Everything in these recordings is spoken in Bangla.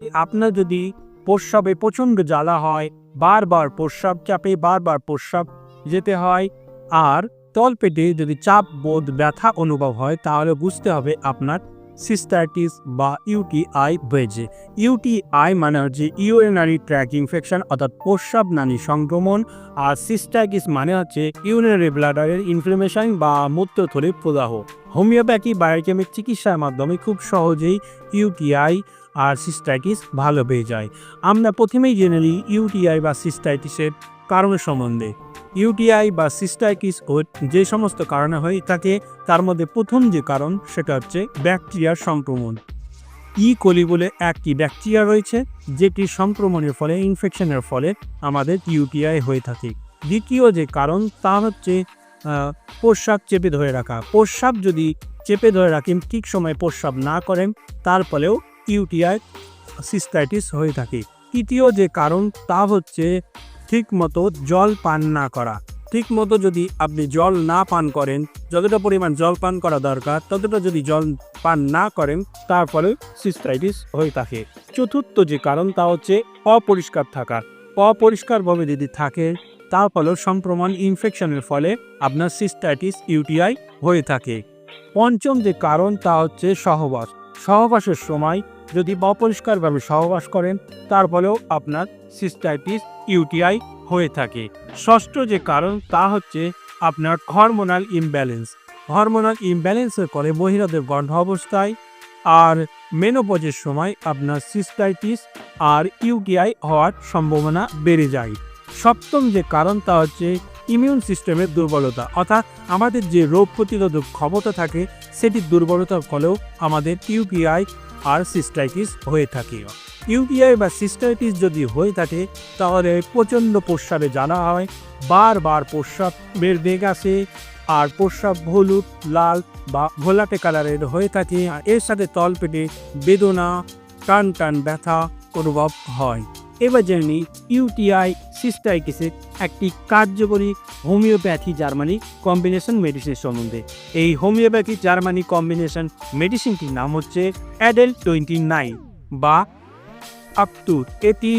আপনার যদি প্রস্রাবে প্রচণ্ড জ্বালা হয়, বারবার প্রস্রাব চাপে বারবার প্রস্রাব যেতে হয়, আর তলপেটে যদি চাপ, বোধ, ব্যথা অনুভব হয়, তাহলে বুঝতে হবে আপনার সিস্টাইটিস বা ইউটিআই হয়েছে ইউটিআই মানে হচ্ছে ইউরিনারি ট্র্যাক ইনফেকশন অর্থাৎ প্রস্রাব নালী সংক্রমণ, আর সিস্টাইটিস মানে হচ্ছে ইউরিনারি ব্লাডারের ইনফ্লামেশন বা মূত্রথলির প্রদাহ। হোমিওপ্যাথি বায়োকেমিক চিকিৎসার মাধ্যমে খুব সহজেই ইউটিআই আর সিস্টাইটিস ভালো পেয়ে যায়। আমরা প্রথমেই জেনে নিই ইউটিআই বা সিস্টাইটিসের কারণ সম্বন্ধে। ইউটিআই বা সিস্টাইটিস ও যে সমস্ত কারণে হয়ে থাকে তার মধ্যে প্রথম যে কারণ, সেটা হচ্ছে ব্যাকটেরিয়ার সংক্রমণ। ই কোলি বলে একটি ব্যাকটেরিয়া রয়েছে, যেটি সংক্রমণের ফলে ইনফেকশনের ফলে আমাদের ইউটিআই হয়ে থাকে। দ্বিতীয় যে কারণ, তা হচ্ছে প্রস্রাব চেপে ধরে রাখা। প্রস্রাব যদি চেপে ধরে রাখেন, ঠিক সময় প্রস্রাব না করেন, তার ফলেও ইউটিআই, সিস্টাইটিস হয়ে থাকে। তৃতীয় যে কারণ, তা হচ্ছে ঠিক মতো জল পান না করা। ঠিক মতো যদি আপনি জল না পান করেন, যতটা পরিমাণ জল পান করা দরকার, ততটা যদি জল পান না করেন, তার ফলে সিস্টাইটিস হয়ে থাকে। চতুর্থ যে কারণ, তা হচ্ছে অপরিষ্কার থাকা। অপরিষ্কারভাবে যদি থাকে, তার ফলেও সংক্রমণ ইনফেকশনের ফলে আপনার সিস্টাইটিস ইউটিআই হয়ে থাকে। পঞ্চম যে কারণ, তা হচ্ছে সহবাস। সহবাসের সময় যদি অপরিষ্কারভাবে সহবাস করেন, তার ফলেও আপনার সিস্টাইটিস ইউটিআই হয়ে থাকে। ষষ্ঠ যে কারণ, তা হচ্ছে আপনার হরমোনাল ইমব্যালেন্স। হরমোনাল ইমব্যালেন্সের ফলে মহিলাদের গর্ভ অবস্থায় আর মেনোপজের সময় আপনার সিস্টাইটিস আর ইউটিআই হওয়ার সম্ভাবনা বেড়ে যায়। সপ্তম যে কারণ, তা হচ্ছে ইমিউন সিস্টেমের দুর্বলতা। অর্থাৎ আমাদের যে রোগ প্রতিরোধক ক্ষমতা থাকে, সেটির দুর্বলতার ফলেও আমাদের ইউপিআই আর সিস্টাইটিস হয়ে থাকে। ইউটিআই বা সিস্টাইটিস যদি হয়ে থাকে, তাহলে প্রচণ্ড প্রস্রাবে জানা হয়। বারবার প্রস্রাবের বেগ আসে আর প্রস্রাব হলুদ, লাল বা ঘোলাটে কালারের হয়ে থাকে। আর এর সাথে তলপেটে বেদনা টান টান ব্যথা অনুভব হয়। এবার জেনে ইউটিআই সিস্টাইটিসের একটি কার্যকরী হোমিওপ্যাথি জার্মানি কম্বিনেশন মেডিসিনের সম্বন্ধে। এই হোমিওপ্যাথি জার্মানি কম্বিনেশন মেডিসিনটির নাম হচ্ছে অ্যাডেল টোয়েন্টি নাইন বা আপ টু এটি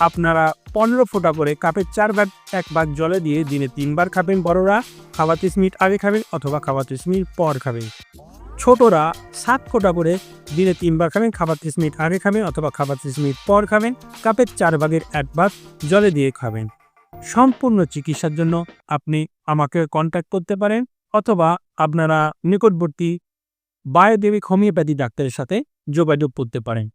আপনারা পনেরো ফোঁটা করে কাপের চার ভাগ, এক ভাগ জলে দিয়ে দিনে তিনবার খাবেন বড়রা খাবার ত্রিশ মিনিট আগে খাবেন অথবা খাবার ত্রিশ মিনিট পর খাবেন। ছোটরা সাত কোটা করে দিনে তিনবার খাবেন, খাবার ত্রিশ মিনিট আগে খাবেন অথবা খাবার ত্রিশ মিনিট পর খাবেন কাপের চার ভাগের এক ভাগ জলে দিয়ে খাবেন। সম্পূর্ণ চিকিৎসার জন্য আপনি আমাকে কন্ট্যাক্ট করতে পারেন অথবা আপনারা নিকটবর্তী বায়োদেবিক হোমিওপ্যাথি ডাক্তারের সাথে যোগাযোগ করতে পারেন।